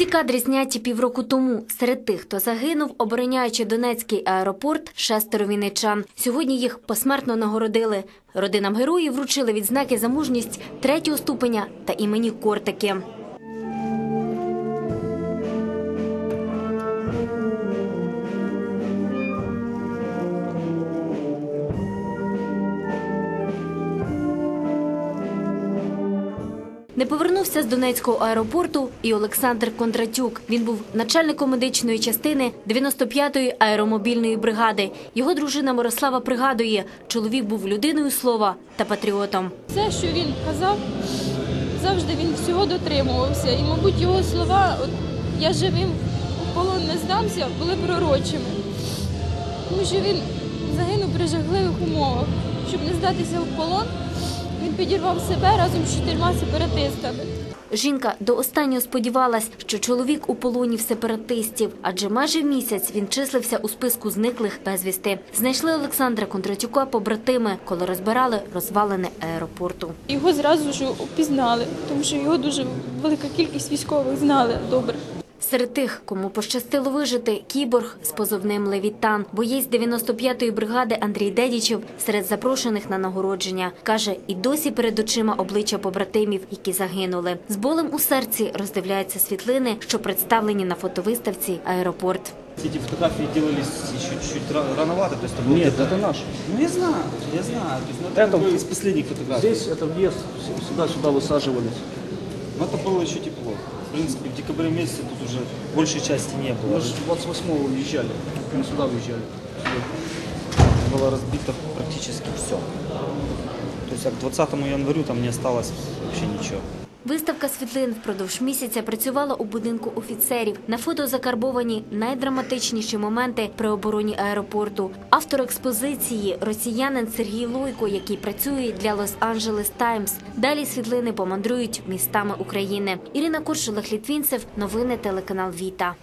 Ці кадри зняті півроку тому. Серед тих, хто загинув, обороняючи Донецький аеропорт, шестеро вінничан. Сьогодні їх посмертно нагородили. Родинам героїв вручили відзнаки за мужність третього ступеня та імені Кортики. Не повернувся з Донецького аеропорту і Олександр Кондратюк. Він був начальником медичної частини 95-ї аеромобільної бригади. Його дружина Мирослава пригадує, чоловік був людиною слова та патріотом. Все, що він казав, завжди він всього дотримувався. І, мабуть, його слова я живим в полон не здамся, були пророчими. Тому що він загинув при жахливих умовах. Щоб не здатися в полон, він підірвав себе разом з чотирма сепаратистами. Жінка до останнього сподівалась, що чоловік у полоні в сепаратистів, адже майже місяць він числився у списку зниклих безвісти. Знайшли Олександра Кондратюка побратими, коли розбирали розвалини аеропорту. Його зразу ж упізнали, тому що його дуже велика кількість військових знали добре. Серед тих, кому пощастило вижити, кіборг з позовним Левітан, боєць 95-ї бригади Андрій Дедічев серед запрошених на нагородження. Каже, і досі перед очима обличчя побратимів, які загинули. З болем у серці роздивляються світлини, що представлені на фотовиставці аеропорт. Эти фотографии делались еще чуть-чуть ра- рановато, то есть это был Нет, где-то- это наш. Ну я знаю, я знаю. То есть, ну, это, Это как бы вот из последних фотографий. Здесь это въезд, сюда-сюда высаживались. Но это было еще тепло. В принципе, в декабре месяце тут уже большей части не было. Мы же 28-го уезжали, мы сюда уезжали. Было разбито практически все. То есть а к 20 январю там не осталось вообще ничего. Виставка світлин впродовж місяця працювала у будинку офіцерів. На фото закарбовані найдраматичніші моменти при обороні аеропорту. Автор експозиції росіянин Сергій Лойко, який працює для Лос-Анджелес Таймс. Далі світлини помандрують містами України. Ірина Коршулах Літвінцев, новини телеканал Віта.